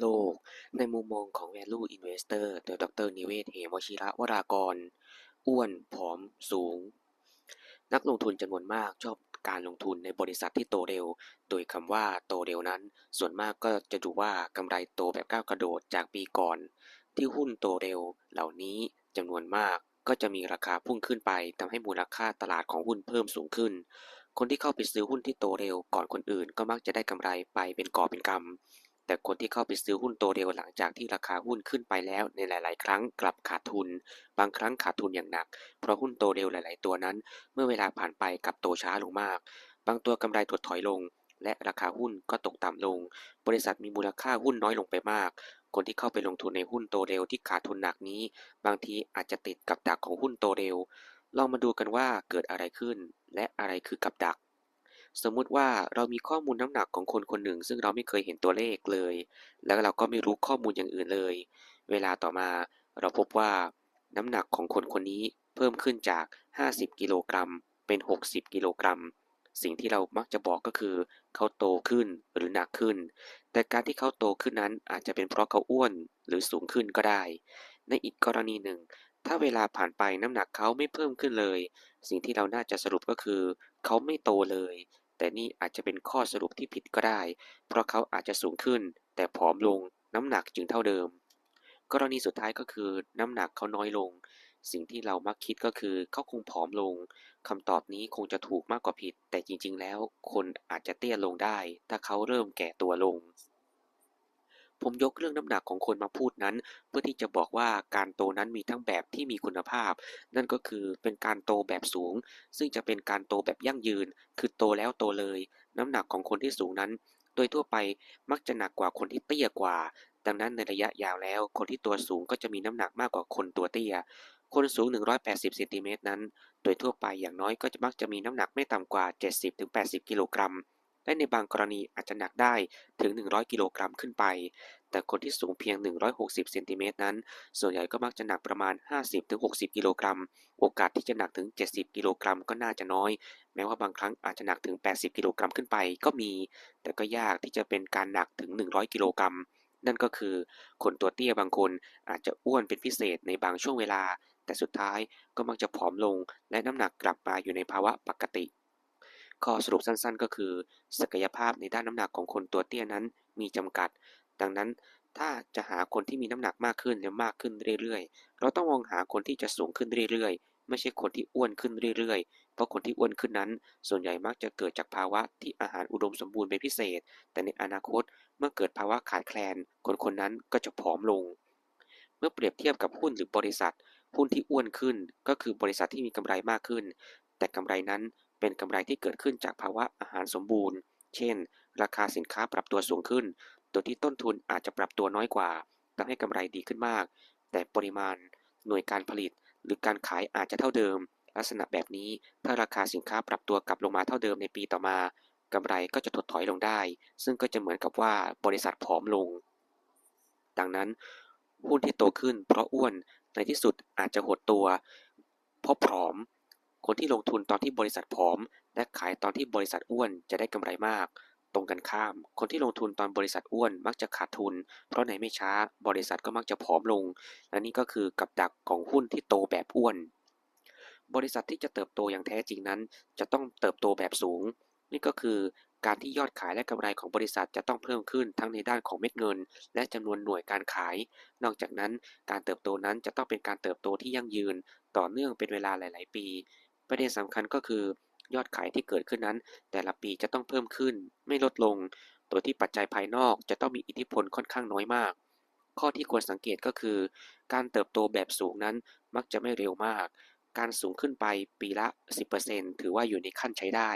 โลก ในมุมมองของ Value Investor โดยดรนิเวศ เหมวชิระวรากร อ้วน ผอม สูง นักลงทุนจำนวนมากชอบการลงทุนในบริษัทที่โตเร็ว โดยคำว่าโตเร็วนั้น ส่วนมากก็จะดูว่ากำไรโตแบบก้าวกระโดดจากปีก่อน ที่หุ้นโตเร็วเหล่านี้จำนวนมากก็จะมีราคาพุ่งขึ้นไปทำให้มูลค่าตลาดของหุ้นเพิ่มสูงขึ้น คนที่เข้าไปซื้อหุ้นที่โตเร็วก่อนคนอื่น ก็มักจะได้กำไรไปเป็นกอบเป็นกำ แต่คนที่เข้าไปซื้อหุ้นโตเร็วหลังจากที่ราคาหุ้นขึ้นไปแล้วในหลาย ๆ ครั้งกลับขาดทุน บางครั้งขาดทุนอย่างหนัก เพราะหุ้นโตเร็วหลาย ๆ ตัวนั้น เมื่อเวลาผ่านไปกลับโตช้าลงมาก บางตัวกำไรถดถอยลง และราคาหุ้นก็ตกต่ำลง บริษัทมีมูลค่าหุ้นน้อยลงไปมาก คนที่เข้าไปลงทุนในหุ้นโตเร็วที่ขาดทุนหนักนี้ บางทีอาจจะติดกับดักของหุ้นโตเร็วลองมาดูกันว่าเกิดอะไรขึ้น และอะไรคือกับดัก สมมุติว่าเรามีข้อมูลน้ำหนักของคนคนหนึ่ง ซึ่งเราไม่เคยเห็นตัวเลขเลย แล้วเราก็ไม่รู้ข้อมูลอย่างอื่นเลย เวลาต่อมาเราพบว่า น้ำหนักของคนคนนี้เพิ่มขึ้นจาก 50 กิโลกรัม เป็น 60 กิโลกรัม สิ่งที่เรามักจะบอกก็คือ เขาโตขึ้นหรือหนักขึ้น แต่การที่เขาโตขึ้นนั้นอาจจะเป็นเพราะเขาอ้วนหรือสูงขึ้นก็ได้ ในอีกกรณีหนึ่ง ถ้าเวลาผ่านไปน้ำหนักเขาไม่เพิ่มขึ้นเลย สิ่งที่เราน่าจะสรุปก็คือ เขาไม่โตเลย แต่นี่อาจจะเป็นข้อสรุปที่ผิดก็ได้ เพราะเขาอาจจะสูงขึ้น แต่ผอมลง น้ำหนักจึงเท่าเดิม กรณีสุดท้ายก็คือ น้ำหนักเขาน้อยลง สิ่งที่เรามักคิดก็คือเขาคงผอมลงคำตอบนี้คงจะถูกมากกว่าผิด แต่จริงๆ แล้ว คนอาจจะเตี้ยลงได้ ถ้าเขาเริ่มแก่ตัวลง ผมยกเรื่องน้ำหนักของคนมาพูดนั้น เพื่อที่จะบอกว่าการโตนั้นมีทั้งแบบที่มีคุณภาพ นั่นก็คือเป็นการโตแบบสูง ซึ่งจะเป็นการโตแบบยั่งยืน คือโตแล้วโตเลย น้ำหนักของคนที่สูงนั้น โดยทั่วไปมักจะหนักกว่าคนที่เตี้ยกว่า ดังนั้นในระยะยาวแล้ว คนที่ตัวสูงก็จะมีน้ำหนักมากกว่าคนตัวเตี้ยคนสูง 180เซนติเมตรนั้น โดยทั่วไปอย่างน้อยก็จะมักจะมีน้ำหนักไม่ต่ำกว่า 70-80 กิโลกรัม และในบางกรณีอาจจะหนักได้ถึง 100 กิโลกรัมขึ้นไป แต่คนที่สูงเพียง 160 เซนติเมตรนั้น ส่วนใหญ่ก็มักจะหนักประมาณ 50-60 กิโลกรัม โอกาสที่จะหนักถึง 70 กิโลกรัมก็น่าจะน้อย แม้ว่าบางครั้งอาจจะหนักถึง 80 กิโลกรัมขึ้นไปก็มี แต่ก็ยากที่จะเป็นการหนักถึง 100 กิโลกรัมนั่นก็คือ คนตัวเตี้ยบางคนอาจจะอ้วนเป็นพิเศษในบางช่วงเวลา แต่สุดท้ายก็มักจะผอมลงและน้ำหนักกลับมาอยู่ในภาวะปกติ ข้อสรุปสั้นๆ ก็คือ ศักยภาพในด้านน้ำหนักของคนตัวเตี้ยนั้นมีจำกัด ดังนั้นถ้าจะหาคนที่มีน้ำหนักมากขึ้นและมากขึ้นเรื่อยๆ เราต้องมองหาคนที่จะสูงขึ้นเรื่อยๆ ไม่ใช่คนที่อ้วนขึ้นเรื่อยๆ เพราะคนที่อ้วนขึ้นนั้น ส่วนใหญ่มักจะเกิดจากภาวะที่อาหารอุดมสมบูรณ์เป็นพิเศษ แต่ในอนาคตเมื่อเกิดภาวะขาดแคลน คนคนนั้นก็จะผอมลง เมื่อเปรียบเทียบกับหุ้นหรือบริษัท หุ้นที่อ้วนขึ้นก็คือบริษัทที่มีกำไรมากขึ้น แต่กำไรนั้น เป็นกำไรที่เกิดขึ้นจากภาวะอาหารสมบูรณ์ เช่น ราคาสินค้าปรับตัวสูงขึ้น โดยที่ต้นทุนอาจจะปรับตัวน้อยกว่าทำให้กำไรดีขึ้นมาก แต่ปริมาณ หน่วยการผลิต หรือการขายอาจจะเท่าเดิม ลักษณะแบบนี้ถ้าราคาสินค้าปรับตัวกลับลงมาเท่าเดิมในปีต่อมากำไรก็จะถดถอยลงได้ ซึ่งก็จะเหมือนกับว่าบริษัทผอมลง ดังนั้นหุ้นที่โตขึ้นเพราะอ้วนในที่สุดอาจจะหดตัวเพราะผอม คนที่ลงทุนตอนที่บริษัทผอม และขายตอนที่บริษัทอ้วนจะได้กำไรมาก ตรงกันข้าม คนที่ลงทุนตอนบริษัทอ้วนมักจะขาดทุน เพราะในไม่ช้าบริษัทก็มักจะผอมลง และนี่ก็คือกับดักของหุ้นที่โตแบบอ้วน บริษัทที่จะเติบโตอย่างแท้จริงนั้น จะต้องเติบโตแบบสูง นี่ก็คือการที่ยอดขายและกำไรของบริษัทจะต้องเพิ่มขึ้นทั้งในด้านของเม็ดเงิน และจำนวนหน่วยการขาย นอกจากนั้น การเติบโตนั้นจะต้องเป็นการเติบโตที่ยั่งยืน ต่อเนื่องเป็นเวลาหลาย ๆ ปี ประเด็นสำคัญก็คือยอดขายที่เกิดขึ้นนั้น แต่ละปีจะต้องเพิ่มขึ้น ไม่ลดลง โดยที่ปัจจัยภายนอกจะต้องมีอิทธิพลค่อนข้างน้อยมาก ข้อที่ควรสังเกตก็คือ การเติบโตแบบสูงนั้นมักจะไม่เร็วมาก การสูงขึ้นไปปีละ 10%ถือว่าอยู่ในขั้นใช้ได้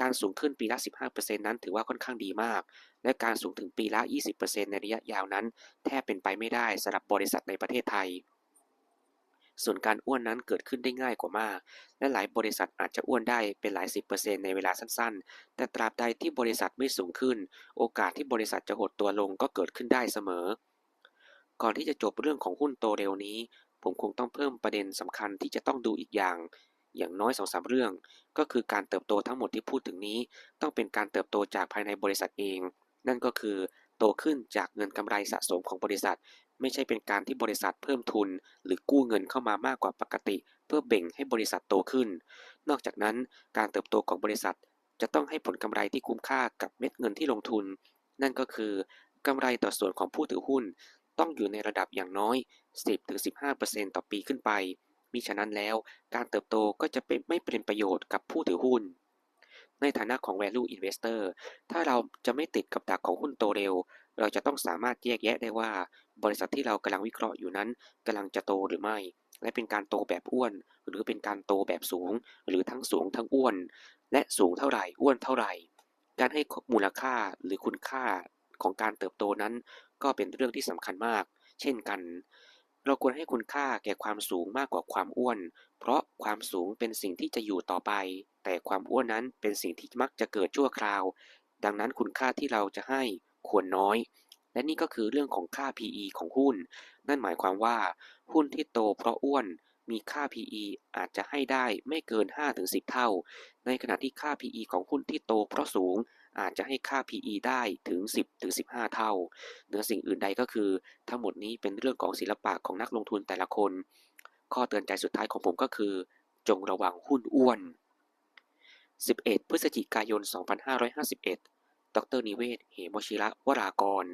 การสูงขึ้นปีละ 15%นั้นถือว่าค่อนข้างดีมาก และการสูงถึงปีละ 20%ในระยะยาวนั้น แทบเป็นไปไม่ได้สำหรับบริษัทในประเทศไทย ส่วนการอ้วนนั้นเกิดขึ้นได้ง่ายกว่ามาก และหลายบริษัทอาจจะอ้วนได้เป็นหลายสิบเปอร์เซ็นต์ในเวลาสั้นๆ แต่ตราบใดที่บริษัทไม่สูงขึ้น โอกาสที่บริษัทจะหดตัวลงก็เกิดขึ้นได้เสมอ ก่อนที่จะจบเรื่องของหุ้นโตเร็วนี้ ผมคงต้องเพิ่มประเด็นสำคัญที่จะต้องดูอีกอย่าง อย่างน้อยสองสามเรื่อง ก็คือการเติบโตทั้งหมดที่พูดถึงนี้ ต้องเป็นการเติบโตจากภายในบริษัทเอง นั่นก็คือโตขึ้นจากเงินกำไรสะสมของบริษัท ไม่ใช่เป็นการที่บริษัทเพิ่มทุน หรือกู้เงินเข้ามามากกว่าปกติ เพื่อเบ่งให้บริษัทโตขึ้น นอกจากนั้นการเติบโตของบริษัท จะต้องให้ผลกำไรที่คุ้มค่ากับเม็ดเงินที่ลงทุน นั่นก็คือกำไรต่อส่วนของผู้ถือหุ้น ต้องอยู่ในระดับอย่างน้อย 10-15%ต่อปีขึ้นไปมิฉะนั้นแล้ว การเติบโตก็จะเป็นไม่เป็นประโยชน์กับผู้ถือหุ้น ในฐานะของ value investor ถ้าเราจะไม่ติดกับดักของหุ้นโตเร็ว เราจะต้องสามารถแยกแยะได้ว่า บริษัทที่เรากำลังวิเคราะห์อยู่นั้นกำลังจะโตหรือไม่ และเป็นการโตแบบอ้วน หรือเป็นการโตแบบสูง หรือทั้งสูงทั้งอ้วน และสูงเท่าไหร่อ้วนเท่าไหร่ การให้มูลค่าหรือคุณค่าของการเติบโตนั้น ก็เป็นเรื่องที่สำคัญมาก เช่นกัน เราควรให้คุณค่าแก่ความสูงมากกว่าความอ้วน เพราะความสูงเป็นสิ่งที่จะอยู่ต่อไป แต่ความอ้วนนั้นเป็นสิ่งที่มักจะเกิดชั่วคราว ดังนั้นคุณค่าที่เราจะให้ ควรน้อย และนี่ก็คือเรื่องของค่า PE ของหุ้น นั่นหมายความว่า หุ้นที่โตเพราะอ้วนมีค่า PE อาจจะให้ได้ไม่เกิน 5-10 เท่า ในขณะที่ค่า PE ของหุ้นที่โตเพราะสูงอาจจะให้ค่า PE ได้ถึง 10-15 เท่า เหนือสิ่งอื่นใดก็คือ ทั้งหมดนี้เป็นเรื่องของศิลปะของนักลงทุนแต่ละคน ข้อเตือนใจสุดท้ายของผมก็คือ จงระวังหุ้นอ้วน 11 พฤศจิกายน 2551 ดรนิเวศ เหมวชิระวรากร